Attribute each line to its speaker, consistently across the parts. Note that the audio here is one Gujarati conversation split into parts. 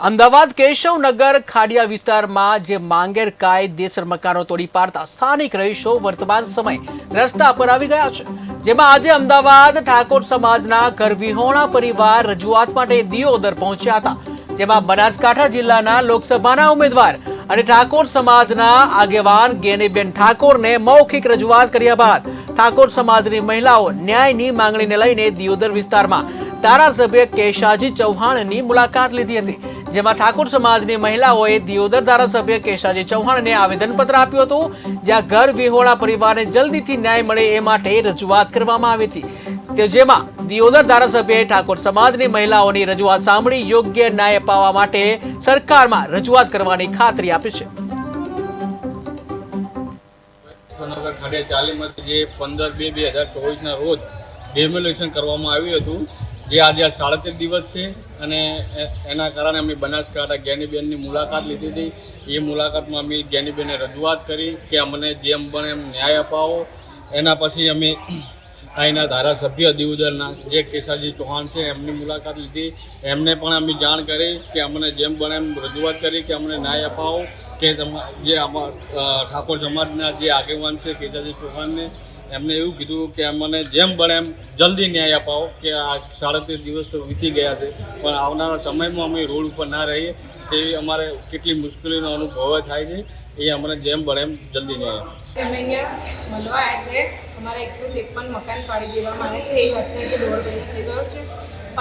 Speaker 1: અમદાવાદ કેશવનગર ખાડિયા વિસ્તારમાં જે માંગેર કાયદેસર મકાનો તોડી પાડતા સ્થાનિક રહીશો વર્તમાન સમય રસ્તા પર આવી ગયા છે. જેમાં આજે અમદાવાદ ઠાકોર સમાજના ઘરવિહોણા પરિવાર રજૂઆત માટે દિયોદર પહોંચ્યા હતા. જેમાં બનાસકાંઠા જિલ્લાના લોકસભાના ઉમેદવાર અને ઠાકોર સમાજના આગેવાન ગેનીબેન ઠાકોરને મૌખિક રજૂઆત કર્યા બાદ ઠાકોર સમાજની મહિલાઓ ન્યાયની માંગણીને લઈને દિયોદર વિસ્તારમાં ધારાસભ્ય કેશાજી ચૌહાણની મુલાકાત લીધી હતી. જેમાં ઠાકોર સમાજની મહિલાઓએ દિયોદર ધારાસભ્ય કેશાજી ચૌહાણને આવેદનપત્ર આપ્યું હતું, જ્યાં ઘર વિહોળા પરિવારને જલ્દીથી ન્યાય મળે એ માટે રજૂઆત કરવામાં આવી હતી. તે જેમાં દિયોદર ધારાસભ્યએ ઠાકોર સમાજની મહિલાઓની રજૂઆત સાંભળી યોગ્ય ન્યાય અપાવવા માટે સરકારમાં રજૂઆત કરવાની ખાતરી આપી છે.
Speaker 2: ચાલીમાંથી જે પંદર બે બે હજાર ચોવીસના રોજ ડેમોલેશન કરવામાં આવ્યું હતું. જે આજે આ સાડત્રીસ દિવસ છે અને એના કારણે અમે બનાસકાંઠા જ્ઞાનીબેનની મુલાકાત લીધી હતી. એ મુલાકાતમાં અમે જ્ઞાનીબેને રજૂઆત કરી કે અમને જેમ પણ એમ ન્યાય અપાવો. એના પછી અમે અહીંના ધારાસભ્ય દિવદરના જે કેશાજી ચૌહાણ છે એમની મુલાકાત લીધી. એમને પણ અમે જાણ કરી કે અમને જેમ પણ એમ રજૂઆત કરી કે અમને ન્યાય અપાવો. કે જે ઠાકોર સમાજના જે આગેવાન છે કેશાજી ચૌહાણને એમને એવું કીધું કે અમને જેમ બને એમ જલ્દી ન્યાય અપાવો કે આ સાડત્રીસ દિવસ તો વીતી ગયા છે, પણ આવનારા સમયમાં અમે રોડ ઉપર ના રહીએ, તેવી અમારે કેટલી મુશ્કેલીનો અનુભવ થાય છે, એ અમને જેમ બને એમ જલ્દી ન્યાય આપો
Speaker 3: અમે અહીંયા મળવા આવ્યા છે, અમારે એકસો ત્રેપન મકાન પાડી દેવામાં આવે છે, એ વાતને જે દોઢ થઈ ગયો છે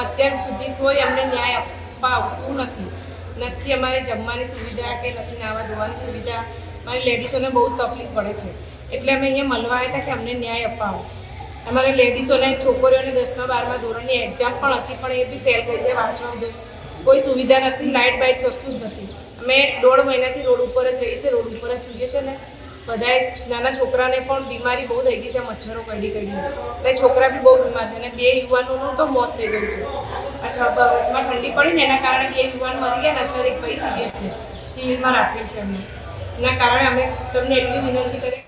Speaker 3: અત્યાર સુધી કોઈ અમને ન્યાય આપવા આવતું નથી. નથી અમારે જમવાની સુવિધા કે નથી નાવા ધોવાની સુવિધા, અમારી લેડીઝોને બહુ તકલીફ પડે છે. એટલે અમે અહીંયા મળવા આવ્યા હતા કે અમને ન્યાય અપાવો. અમારે લેડીઝોને, છોકરીઓને દસમા, બારમા ધોરણની એક્ઝામ પણ હતી, પણ એ બી ફેલ ગઈ છે વાંચવા કોઈ સુવિધા નથી લાઇટ બાઇટ વસ્તુ જ નથી. અમે દોઢ મહિનાથી રોડ ઉપર જ રહીએ છીએ, રોડ ઉપર જ સૂઈએ છીએ ને. બધાએ નાના છોકરાને પણ બીમારી બહુ થઈ ગઈ છે, મચ્છરો કડી કડી એટલે છોકરા બી બહુ બીમાર છે અને બે યુવાનોનું તો મોત થઈ ગયું છે. વચમાં ઠંડી પડી ને, એના કારણે બે યુવાન મરી ગયા ને, અત્યારે એક ભાઈ સિરિયસ છે. સિવિલમાં રાખેલ છે અમને એના કારણે અમે તમને એટલી વિનંતી કરી